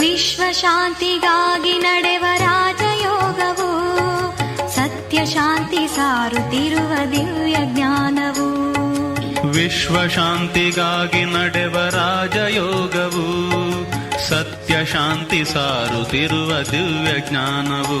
ವಿಶ್ವಶಾಂತಿಗಾಗಿ ನಡೆವ ರಾಜಯೋಗವು ಸತ್ಯ ಶಾಂತಿ ಸಾರುತ್ತಿರುವ ದಿವ್ಯ ಜ್ಞಾನವು. ವಿಶ್ವಶಾಂತಿಗಾಗಿ ನಡೆವ ರಾಜಯೋಗವು ಸತ್ಯ ಶಾಂತಿ ಸಾರುತ್ತಿರುವ ದಿವ್ಯ ಜ್ಞಾನವು.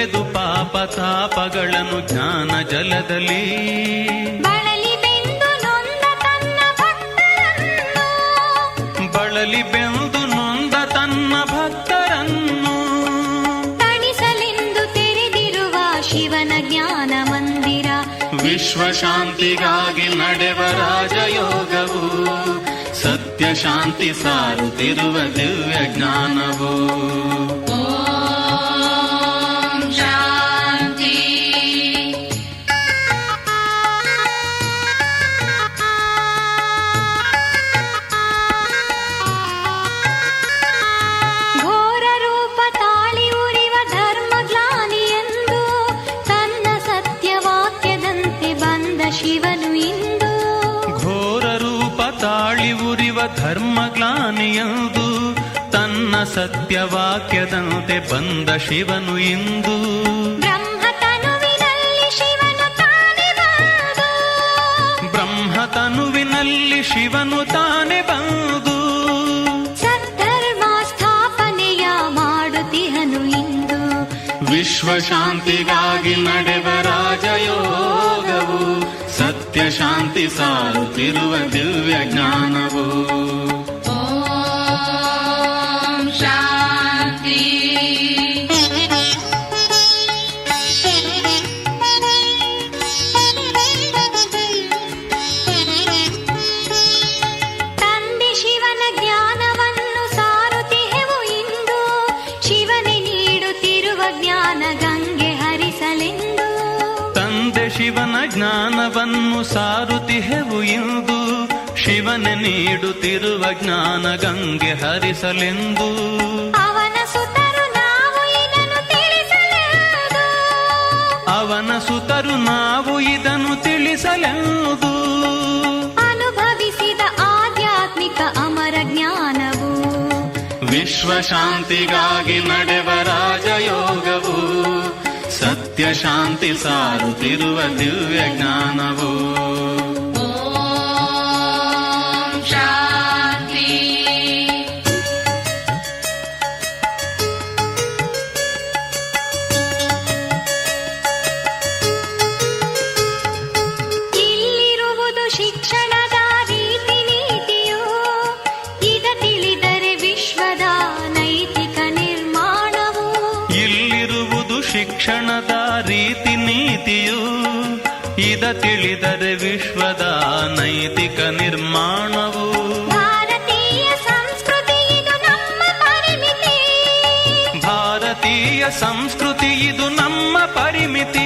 ಕಳೆದು ಪಾಪ ತಾಪಗಳನ್ನು ಜ್ಞಾನ ಜಲದಲ್ಲಿ. ಬಳಲಿ ಬೆಂದು ನೊಂದ ತನ್ನ ಭಕ್ತರನ್ನು. ಬಳಲಿ ಬೆಂದು ನೊಂದ ತನ್ನ ಭಕ್ತರನ್ನು. ತಣಿಸಲೆಂದು ತೆರೆದಿರುವ ಶಿವನ ಜ್ಞಾನ ಮಂದಿರ. ವಿಶ್ವಶಾಂತಿಗಾಗಿ ನಡೆವ ರಾಜಯೋಗವು. ಸತ್ಯ ಶಾಂತಿ ಸಾರುತ್ತಿರುವ ದಿವ್ಯ ಜ್ಞಾನವು. ಧರ್ಮಗ್ಲಾನಿಯಂದು ತನ್ನ ಸತ್ಯವಾಕ್ಯದಂತೆ ಬಂದ ಶಿವನು ಇಂದು. ಬ್ರಹ್ಮ ತನುವಿನಲ್ಲಿ ಶಿವನು ತಾನೇ ಬಂದು. ಬ್ರಹ್ಮ ತನುವಿನಲ್ಲಿ ಶಿವನು ತಾನೆ ಬಂದು. ಸದ್ಧರ್ಮ ಸ್ಥಾಪನೆಯ ಮಾಡುತ್ತಿಹನು ಇಂದು. ವಿಶ್ವಶಾಂತಿಗಾಗಿ ನಡೆವ ರಾಜಯೋಗವು ಸತ್ಯ ಶಾಂತಿ ಸಾರುತ್ತಿರುವ ದಿವ್ಯ ಜ್ಞಾನವು. ಶಿವನ ಜ್ಞಾನವನ್ನು ಸಾರುತ್ತಿಹೆವು ಇಂದು. ಶಿವನ ನೀಡುತ್ತಿರುವ ಜ್ಞಾನ ಗಂಗೆ ಹರಿಸಲೆಂದು. ಅವನ ಸುತರು ನಾವು ಇದನ್ನು ತಿಳಿಸಲೆಂದು. ಅವನ ಸುತರು ನಾವು ಇದನ್ನು ತಿಳಿಸಲೆಂದು. ಅನುಭವಿಸಿದ ಆಧ್ಯಾತ್ಮಿಕ ಅಮರ ಜ್ಞಾನವು. ವಿಶ್ವಶಾಂತಿಗಾಗಿ ಶಾಂತಿಗಾಗಿ ರಾಜಯೋಗವು ಸತ್ಯ ಶಾಂತಿ ಸಾರುತ್ತಿರುವ ದಿವ್ಯ ಜ್ಞಾನವು ತಿಳಿದರೆ ವಿಶ್ವದ ನೈತಿಕ ನಿರ್ಮಾಣವು ಭಾರತೀಯ ಸಂಸ್ಕೃತಿ ಇದು ನಮ್ಮ ಪರಿಮಿತಿ ಭಾರತೀಯ ಸಂಸ್ಕೃತಿ ಇದು ನಮ್ಮ ಪರಿಮಿತಿ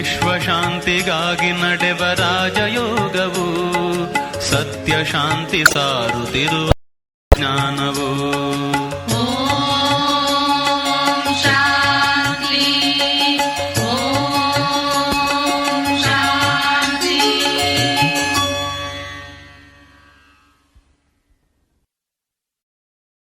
ವಿಶ್ವಶಾಂತಿಗಾಗಿ ನಡೆವ ರಾಜಯೋಗವು ಸತ್ಯ ಶಾಂತಿ ಸಾರುತ್ತಿರುವ ಜ್ಞಾನವು.